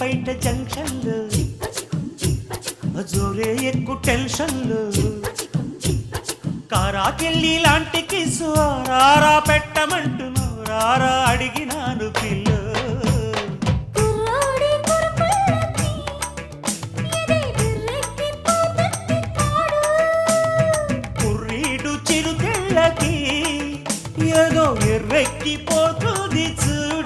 బయట జంక్షన్లు. జోరే ఎక్కువ టెన్షన్లు. కారాకెళ్ళి లాంటి కేసు రారా పెట్టమంటును రారా అడిగినాను పిల్లు. కుర్రీడు చిరుకెళ్ళకి ఏదో ఎర్రెక్కిపోతుంది చూ.